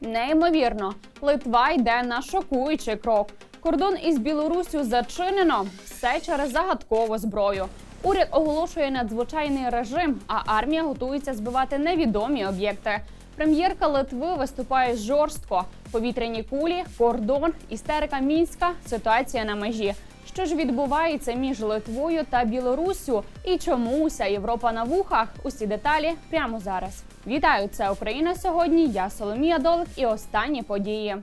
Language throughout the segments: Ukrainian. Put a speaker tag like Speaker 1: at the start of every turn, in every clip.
Speaker 1: Неймовірно, Литва йде на шокуючий крок. Кордон із Білоруссю зачинено все через загадкову зброю. Уряд оголошує надзвичайний режим, а армія готується збивати невідомі об'єкти. Прем'єрка Литви виступає жорстко. Повітряні кулі, кордон, істерика мінська, ситуація на межі. Що ж відбувається між Литвою та Білоруссю? І чому уся Європа на вухах? Усі деталі прямо зараз. Вітаю! Це Україна сьогодні. Я Соломія Долик і останні події.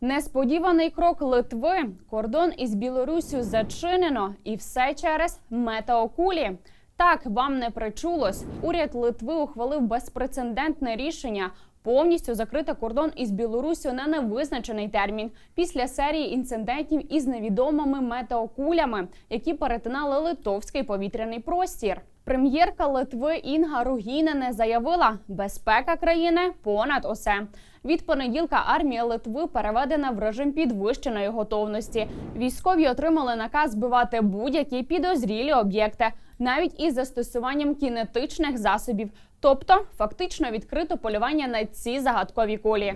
Speaker 1: Несподіваний крок Литви. Кордон із Білоруссю зачинено, і все через метеокулі. Так вам не причулось. Уряд Литви ухвалив безпрецедентне рішення. Повністю закрити кордон із Білоруссю на невизначений термін після серії інцидентів із невідомими метеокулями, які перетинали литовський повітряний простір. Прем'єрка Литви Інга Ругінене заявила, безпека країни понад усе. Від понеділка армія Литви переведена в режим підвищеної готовності. Військові отримали наказ збивати будь-які підозрілі об'єкти, навіть із застосуванням кінетичних засобів, тобто фактично відкрито полювання на ці загадкові кулі.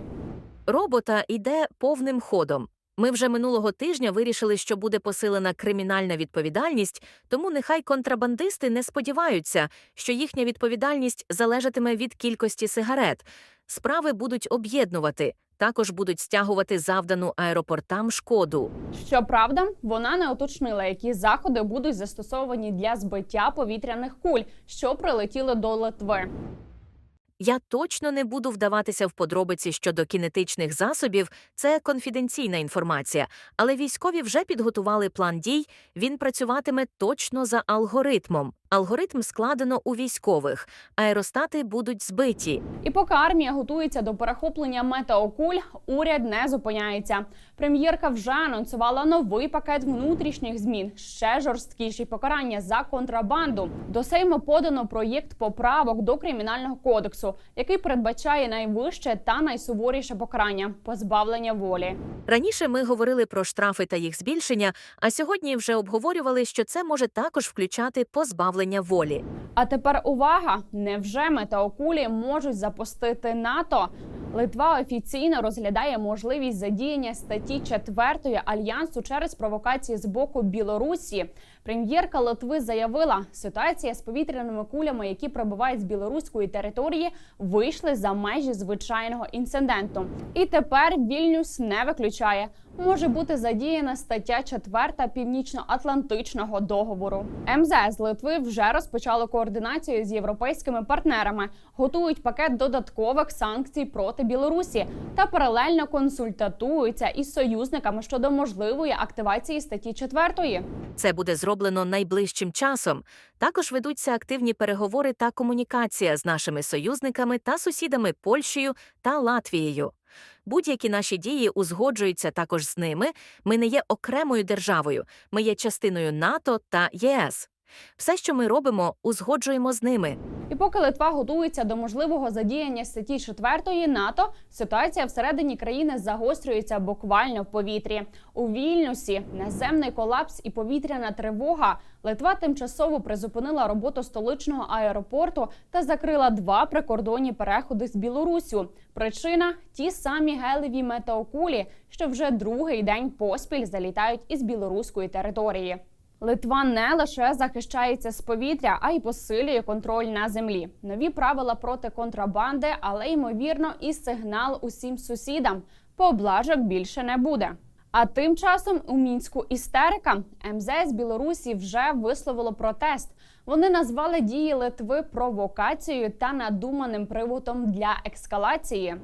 Speaker 2: Робота йде повним ходом. Ми вже минулого тижня вирішили, що буде посилена кримінальна відповідальність, тому нехай контрабандисти не сподіваються, що їхня відповідальність залежатиме від кількості сигарет. Справи будуть об'єднувати, також будуть стягувати завдану аеропортам шкоду.
Speaker 1: Щоправда, вона не уточнила, які заходи будуть застосовані для збиття повітряних куль, що прилетіли до Литви.
Speaker 2: Я точно не буду вдаватися в подробиці щодо кінетичних засобів, це конфіденційна інформація. Але військові вже підготували план дій. Він працюватиме точно за алгоритмом. Алгоритм складено у військових. Аеростати будуть збиті.
Speaker 1: І поки армія готується до перехоплення метеокуль, уряд не зупиняється. Прем'єрка вже анонсувала новий пакет внутрішніх змін, ще жорсткіші покарання за контрабанду. До Сейму подано проєкт поправок до кримінального кодексу, який передбачає найвище та найсуворіше покарання позбавлення волі.
Speaker 2: Раніше ми говорили про штрафи та їх збільшення, а сьогодні вже обговорювали, що це може також включати позбавлення волі.
Speaker 1: А тепер увага! Невже метеокулі можуть запустити НАТО? Литва офіційно розглядає можливість задіяння статті 4 альянсу через провокації з боку Білорусі. Прем'єрка Литви заявила, ситуація з повітряними кулями, які прибувають з білоруської території, вийшли за межі звичайного інциденту. І тепер Вільнюс не виключає. Може бути задіяна стаття 4 північно-атлантичного договору. МЗС Литви вже розпочало координацію з європейськими партнерами, готують пакет додаткових санкцій проти Білорусі та паралельно консультуються із союзниками щодо можливої активації статті 4.
Speaker 2: Це буде зроблено найближчим часом. Також ведуться активні переговори та комунікація з нашими союзниками та сусідами Польщею та Латвією. Будь-які наші дії узгоджуються також з ними. Ми не є окремою державою, ми є частиною НАТО та ЄС. Все, що ми робимо, узгоджуємо з ними.
Speaker 1: І поки Литва готується до можливого задіяння статті 4 НАТО, ситуація всередині країни загострюється буквально в повітрі. У Вільнюсі наземний колапс і повітряна тривога. Литва тимчасово призупинила роботу столичного аеропорту та закрила два прикордонні переходи з Білоруссю. Причина ті самі гелеві метеокулі, що вже другий день поспіль залітають із білоруської території. Литва не лише захищається з повітря, а й посилює контроль на землі. Нові правила проти контрабанди, але ймовірно, і сигнал усім сусідам. Поблажок більше не буде. А тим часом у мінську істерика МЗС Білорусі вже висловило протест. Вони назвали дії Литви провокацією та надуманим приводом для ескалації.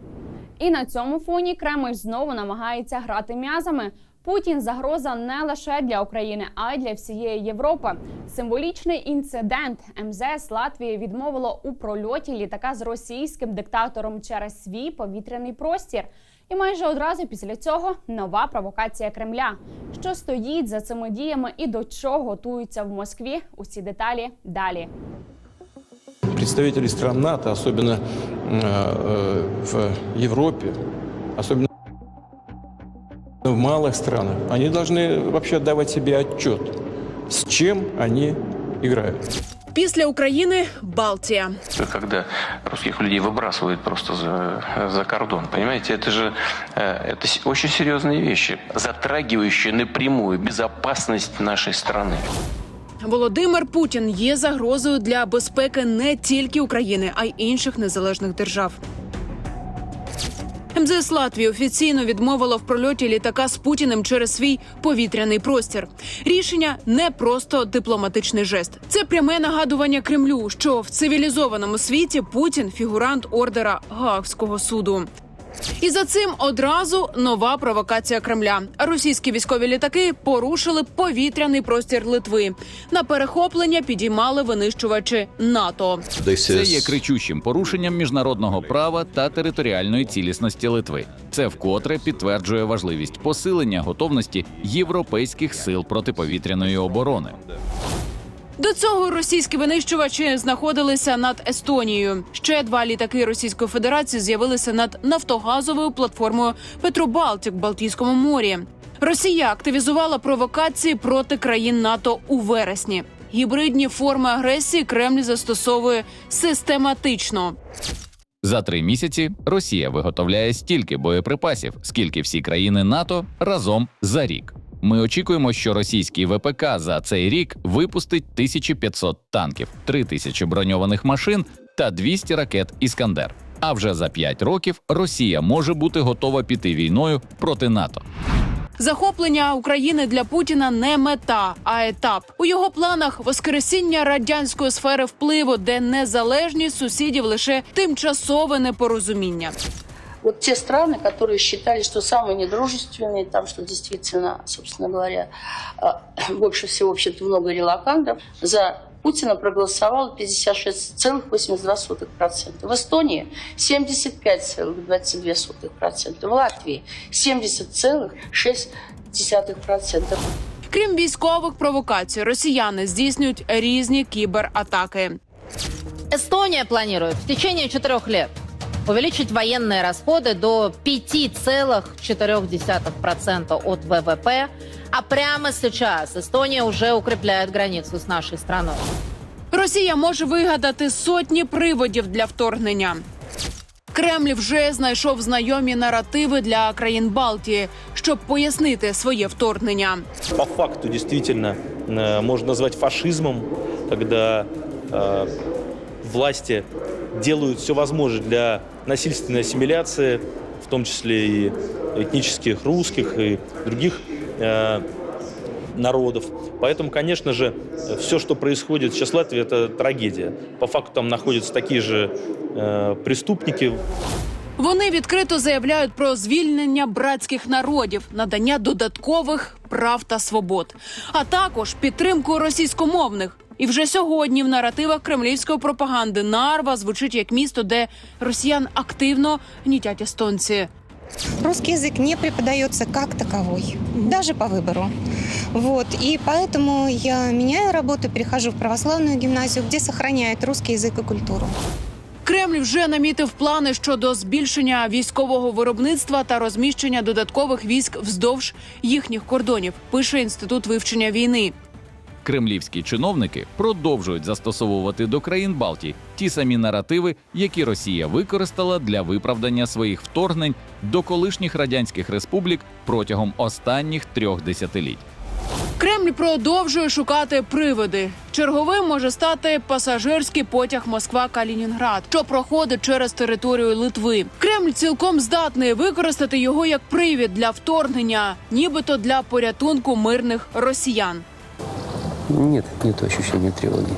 Speaker 1: І на цьому фоні Кремль знову намагається грати м'язами. Путін загроза не лише для України, а й для всієї Європи. Символічний інцидент МЗС Латвії відмовило у прольоті літака з російським диктатором через свій повітряний простір. І майже одразу після цього нова провокація Кремля. Що стоїть за цими діями і до чого готуються в Москві? Усі деталі далі.
Speaker 3: представители стран НАТО, особенно э, в Европе, особенно в малых странах, они должны вообще отдавать себе отчет, с чем они играют.
Speaker 4: Після України Балтія.
Speaker 5: когда русских людей выбрасывают просто за, за кордон. Понимаете, это же э, это с- очень серьезные вещи, затрагивающие напрямую безопасность нашей страны.
Speaker 4: Володимир Путін є загрозою для безпеки не тільки України, а й інших незалежних держав. МЗС Латвії офіційно відмовило в прольоті літака з Путіним через свій повітряний простір. Рішення не просто дипломатичний жест. Це пряме нагадування Кремлю, що в цивілізованому світі Путін фігурант ордера Гаагського суду. І за цим одразу нова провокація Кремля. Російські військові літаки порушили повітряний простір Литви. На перехоплення підіймали винищувачі НАТО.
Speaker 6: Це є кричущим порушенням міжнародного права та територіальної цілісності Литви. Це вкотре підтверджує важливість посилення готовності європейських сил протиповітряної оборони.
Speaker 4: До цього російські винищувачі знаходилися над Естонією. Ще два літаки Російської Федерації з'явилися над нафтогазовою платформою Петробалтік в Балтійському морі. Росія активізувала провокації проти країн НАТО у вересні. Гібридні форми агресії Кремль застосовує систематично.
Speaker 6: За три місяці Росія виготовляє стільки боєприпасів, скільки всі країни НАТО разом за рік. Ми очікуємо, що російський ВПК за цей рік випустить 1500 танків, 3000 броньованих машин та 200 ракет Іскандер. А вже за 5 років Росія може бути готова піти війною проти НАТО.
Speaker 4: Захоплення України для Путіна не мета, а етап. У його планах воскресіння радянської сфери впливу, де незалежність сусідів лише тимчасове непорозуміння.
Speaker 7: Вот те страны, которые считали, что самые недружественные, там, что действительно, собственно говоря, а, больше всего, в общем-то, много релакантов, за Путина проголосовало 56,82%. В Эстонии 75,22%. В Латвии 70,6%.
Speaker 4: Крім військових провокацій, росіяни здійснюють різні кібератаки.
Speaker 8: Эстония планирует в течение четырех лет увеличить военные расходы до 5,4% от ВВП. А прямо сейчас Эстония уже укрепляет границу с нашей страной.
Speaker 4: Росія може вигадати сотні приводів для вторгнення. Кремль вже знайшов знайомі наративи для країн Балтії, щоб пояснити своє вторгнення.
Speaker 9: по факту действительно э, можно назвать фашизмом, когда э, власти делают все возможное для насильственной ассимиляции, в том числе и этнических русских и других э, народов. Поэтому, конечно же, все, что происходит сейчас в Латвии, это трагедия. По факту там находятся такие же э, преступники,
Speaker 4: Вони відкрито заявляють про звільнення братських народів, надання додаткових прав та свобод, а також підтримку російськомовних. І вже сьогодні в наративах кремлівської пропаганди Нарва звучить як місто, де росіян активно гнітять естонці.
Speaker 10: Русский язык не преподается как таковой, даже по выбору. Вот. И поэтому я меняю работу, перехожу в православную гимназию, где сохраняют русский язык и культуру.
Speaker 4: Кремль вже намітив плани щодо збільшення військового виробництва та розміщення додаткових військ вздовж їхніх кордонів. Пише інститут вивчення війни.
Speaker 6: Кремлівські чиновники продовжують застосовувати до країн Балтії ті самі наративи, які Росія використала для виправдання своїх вторгнень до колишніх радянських республік протягом останніх трьох десятиліть.
Speaker 4: Кремль продовжує шукати приводи. Черговим може стати пасажирський потяг Москва-Калінінград, що проходить через територію Литви. Кремль цілком здатний використати його як привід для вторгнення, нібито для порятунку мирних росіян.
Speaker 11: Нет, нет ощущения тревоги.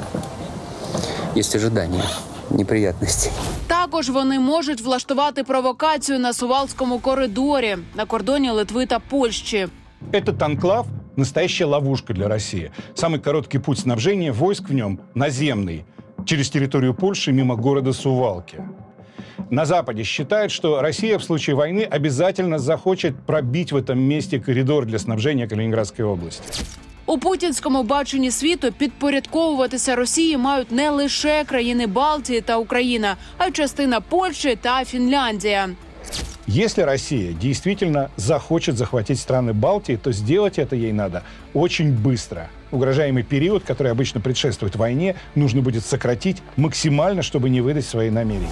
Speaker 11: Есть ожидания неприятностей.
Speaker 4: Також вони можуть влаштувати провокацію на Сувалському коридорі на кордоні Литви та Польщі.
Speaker 12: Этот анклав – настоящая ловушка для России. Самый короткий путь снабжения войск в нем – наземный, через территорию Польши мимо города Сувалки. На Западе считают, что Россия в случае войны обязательно захочет пробить в этом месте коридор для снабжения Калининградской области.
Speaker 4: У путінському баченні світу підпорядковуватися Росії мають не лише країни Балтії та Україна, а й частина Польщі та Фінляндія.
Speaker 12: Если Россия действительно захочет захватить страны Балтии, то сделать это ей надо очень быстро. угрожаемый период, который обычно предшествует войне, нужно будет сократить максимально, чтобы не выдать свои намерения.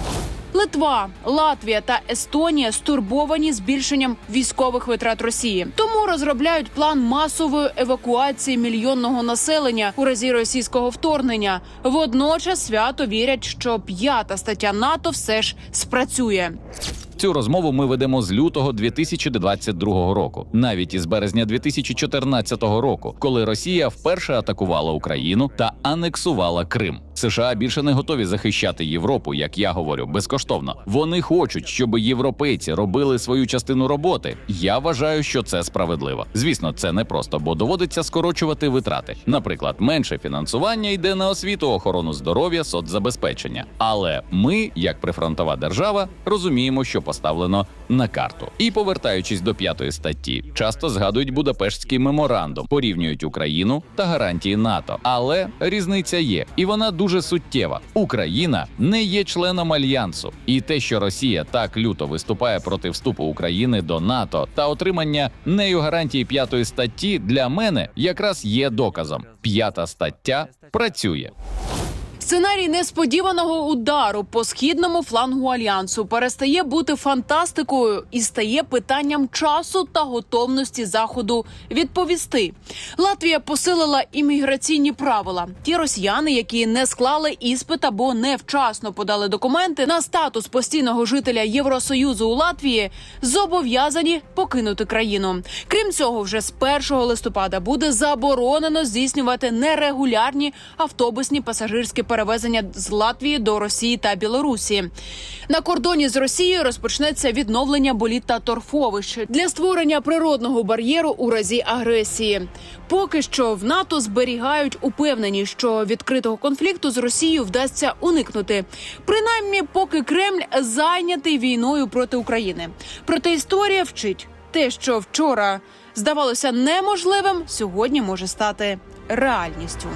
Speaker 4: Литва, Латвія та Естонія стурбовані збільшенням військових витрат Росії, тому розробляють план масової евакуації мільйонного населення у разі російського вторгнення. Водночас свято вірять, що п'ята стаття НАТО все ж спрацює.
Speaker 6: Цю розмову ми ведемо з лютого 2022 року, навіть із березня 2014 року, коли Росія вперше атакувала Україну та анексувала Крим. США більше не готові захищати Європу, як я говорю, безкоштовно. Вони хочуть, щоб європейці робили свою частину роботи. Я вважаю, що це справедливо. Звісно, це не просто, бо доводиться скорочувати витрати. Наприклад, менше фінансування йде на освіту, охорону здоров'я, соцзабезпечення. Але ми, як прифронтова держава, розуміємо, що поставлено на карту. І повертаючись до п'ятої статті, часто згадують Будапештський меморандум, порівнюють Україну та гарантії НАТО. Але різниця є, і вона дуже суттєва. Україна не є членом альянсу, і те, що Росія так люто виступає проти вступу України до НАТО та отримання нею гарантії п'ятої статті, для мене якраз є доказом. П'ята стаття працює.
Speaker 4: Сценарій несподіваного удару по східному флангу альянсу перестає бути фантастикою і стає питанням часу та готовності заходу відповісти. Латвія посилила імміграційні правила. Ті росіяни, які не склали іспит або невчасно подали документи на статус постійного жителя Євросоюзу у Латвії, зобов'язані покинути країну. Крім цього, вже з 1 листопада буде заборонено здійснювати нерегулярні автобусні пасажирські перевезення з Латвії до Росії та Білорусі. На кордоні з Росією розпочнеться відновлення боліт та торфовищ для створення природного бар'єру у разі агресії. Поки що в НАТО зберігають упевнені, що відкритого конфлікту з Росією вдасться уникнути. Принаймні, поки Кремль зайнятий війною проти України. Проте історія вчить те, що вчора здавалося неможливим, сьогодні може стати реальністю.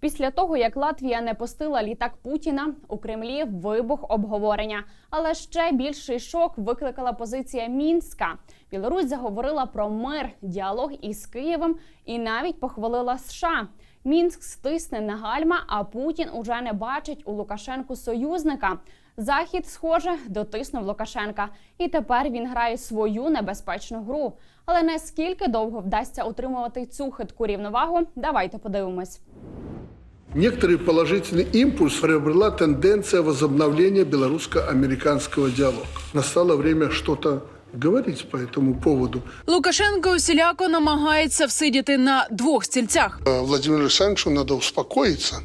Speaker 1: Після того, як Латвія не пустила літак Путіна, у Кремлі вибух обговорення. Але ще більший шок викликала позиція Мінська. Білорусь заговорила про мир, діалог із Києвом і навіть похвалила США. Мінськ стисне на гальма, а Путін уже не бачить у Лукашенку союзника. Захід, схоже, дотиснув Лукашенка, і тепер він грає свою небезпечну гру. Але наскільки довго вдасться утримувати цю хитку рівновагу? Давайте подивимось.
Speaker 13: Некоторый положительный импульс приобрела тенденция возобновления белорусско-американского диалога. Настало время что-то говорить по этому поводу.
Speaker 4: Лукашенко усіляко намагається всидіти на двох стільцях.
Speaker 13: Э, Владимиру Александровичу надо успокоиться.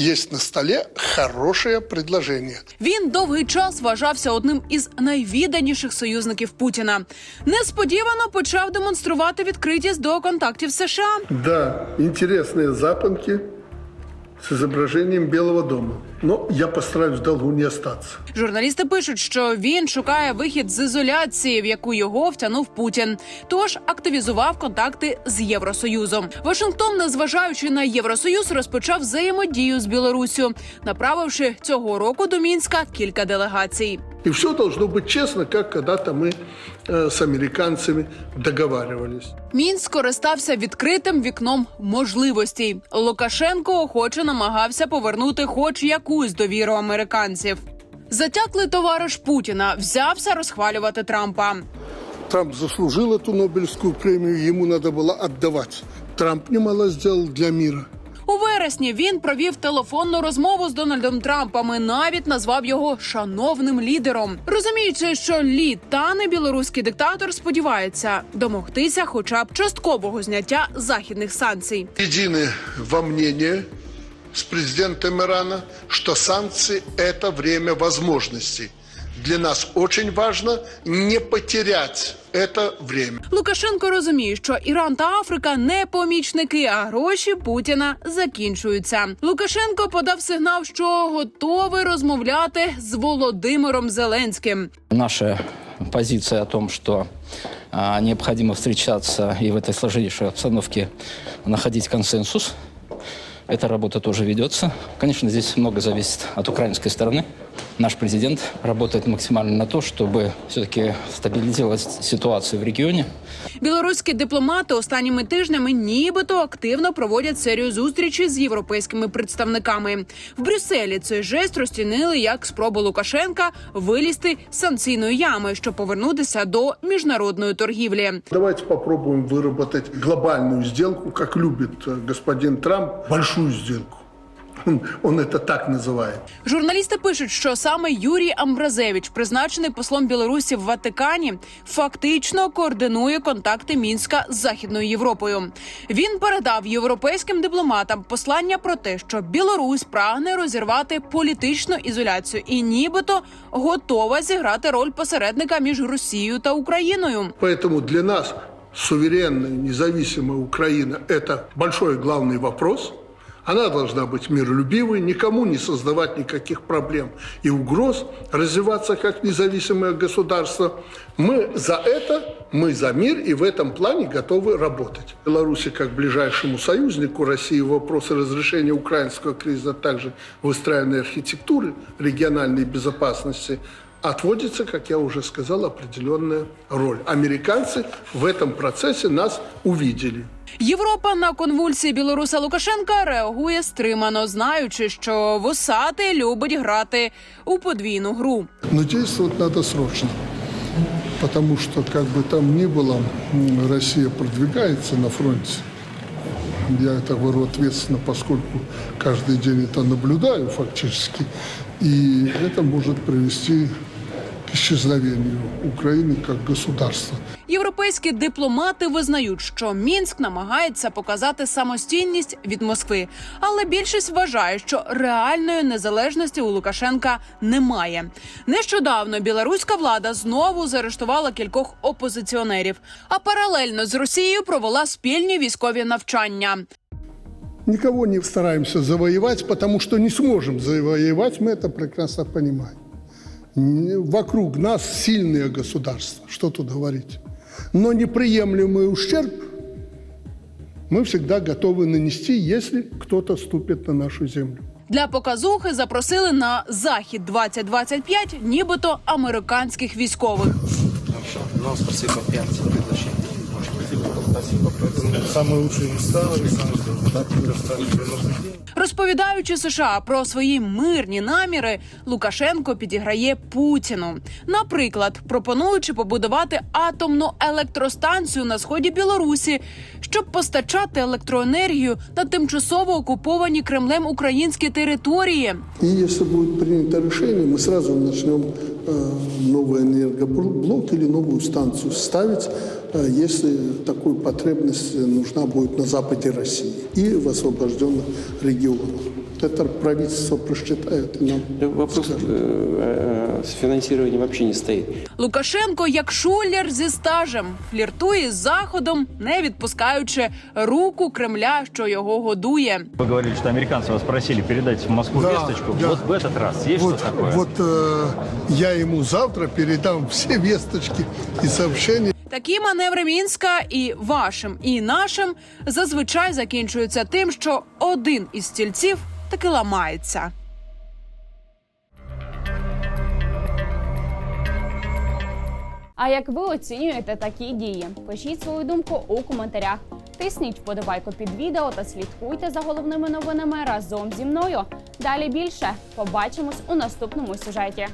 Speaker 13: Есть на столе хорошее предложение.
Speaker 4: Він довгий час вважався одним із найвіданіших союзників Путіна. Несподівано почав демонструвати відкритість до контактів з США.
Speaker 13: Да, интересные запонки с изображением Белого дома. Но я постараюсь в долгу не остаться.
Speaker 4: Журналісти пишуть, що він шукає вихід з ізоляції, в яку його втягнув Путін. Тож активізував контакти з Євросоюзом. Вашингтон, незважаючи на Євросоюз, розпочав взаємодію з Білоруссю, направивши цього року до мінська кілька делегацій.
Speaker 13: И все должно быть честно, как когда-то мы э, с американцами договаривались.
Speaker 4: Мінськ скористався відкритим вікном можливостей. Лукашенко охоче намагався повернути хоч якусь довіру американців. Затяклий товариш Путіна взявся розхвалювати Трампа.
Speaker 13: Трамп заслужил эту Нобелевскую премию, ему надо было отдавать. Трамп немало сделал для мира.
Speaker 4: У вересні він провів телефонну розмову з Дональдом Трампом і навіть назвав його шановним лідером. Розуміючи, що лід тане білоруський диктатор сподівається домогтися, хоча б часткового зняття західних санкцій.
Speaker 13: Едины во мнении с президентом Ирана, что санкции – это время возможностей Для нас очень важно не потерять это время.
Speaker 4: Лукашенко розуміє, що Іран та Африка не помічники, а гроші Путіна закінчуються. Лукашенко подав сигнал, що готовий розмовляти з Володимиром Зеленським.
Speaker 11: Наша позиция о том, что а, необходимо встречаться и в этой сложнейшей обстановке находить консенсус. Эта работа тоже ведется. Конечно, здесь много зависит от украинской стороны. наш президент работает максимально на то, чтобы все-таки стабилизировать ситуацию в регионе.
Speaker 4: Білоруські дипломати останніми тижнями нібито активно проводять серію зустрічей з європейськими представниками. В Брюсселі цей жест розцінили як спробу Лукашенка вилізти з санкційної ями, щоб повернутися до міжнародної торгівлі.
Speaker 13: Давайте попробуем выработать глобальную сделку, как любит э, господин Трамп, большую сделку. Он, он это так называет.
Speaker 4: Журналісти пишуть, що саме Юрій Амбразевич, призначений послом Білорусі в Ватикані, фактично координує контакти мінська з західною Європою. Він передав європейським дипломатам послання про те, що Білорусь прагне розірвати політичну ізоляцію і, нібито, готова зіграти роль посередника між Росією та Україною.
Speaker 13: Поэтому для нас суверенная, независимая Украина – это большой и главный вопрос. Она должна быть миролюбивой, никому не создавать никаких проблем и угроз, развиваться как независимое государство. Мы за это, мы за мир и в этом плане готовы работать. Беларуси как ближайшему союзнику России вопросы разрешения украинского кризиса, а также выстраивания архитектуры региональной безопасности отводится, как я уже сказал, определенная роль. Американцы в этом процессе нас увидели.
Speaker 4: Європа на конвульсії білоруса Лукашенка реагує стримано, знаючи, що вусатий любить грати у подвійну гру.
Speaker 13: Но действовать надо срочно. Потому что, как бы там ни было, м, Россия продвигается на фронте. Я это говорю ответственно, поскольку каждый день это наблюдаю фактически. И это может привести к исчезновению Украины как государства.
Speaker 4: Європейські дипломати визнають, що Мінськ намагається показати самостійність від Москви, але більшість вважає, що реальної незалежності у Лукашенка немає. Нещодавно білоруська влада знову заарештувала кількох опозиціонерів, а паралельно з Росією провела спільні військові навчання.
Speaker 13: Никого не стараемся завоевать, потому что не сможем завоевать, мы это прекрасно понимаем. Не- Вокруг нас сильные государства, что тут говорить. Но неприемлемый ущерб мы всегда готовы нанести, если кто-то ступит на нашу землю.
Speaker 4: Для показухи запросили на захід 2025 нібито американських військових.
Speaker 14: Ну, спасибо, пять приглашений. Самые лучшие места, так,
Speaker 4: Розповідаючи США про свої мирні наміри, Лукашенко підіграє Путіну. Наприклад, пропонуючи побудувати атомну електростанцію на сході Білорусі, щоб постачати електроенергію на тимчасово окуповані Кремлем українські території.
Speaker 13: И если будет принято решение, мы сразу начнем э, новый энергоблок или новую станцию ставить, э, если такую потребность нужна будет на западе России и в освобожденных регионах. Вот Это правительство просчитает и нам
Speaker 15: Вопрос э, с финансированием вообще не стоит.
Speaker 4: Лукашенко, як шулер зі стажем, фліртує з заходом, не відпускаючи руку Кремля, що його годує.
Speaker 16: Вы говорили, что американцы вас просили передать в Москву
Speaker 13: Да,
Speaker 16: весточку.
Speaker 13: да.
Speaker 16: Вот в этот раз есть
Speaker 13: вот,
Speaker 16: что такое?
Speaker 13: вот э, я ему завтра передам все весточки и сообщения.
Speaker 4: Такі маневри мінська і вашим, і нашим зазвичай закінчуються тим, що один із стільців таки ламається.
Speaker 1: А як ви оцінюєте такі дії? Пишіть свою думку у коментарях. Тисніть вподобайку під відео та слідкуйте за головними новинами разом зі мною. Далі більше побачимось у наступному сюжеті.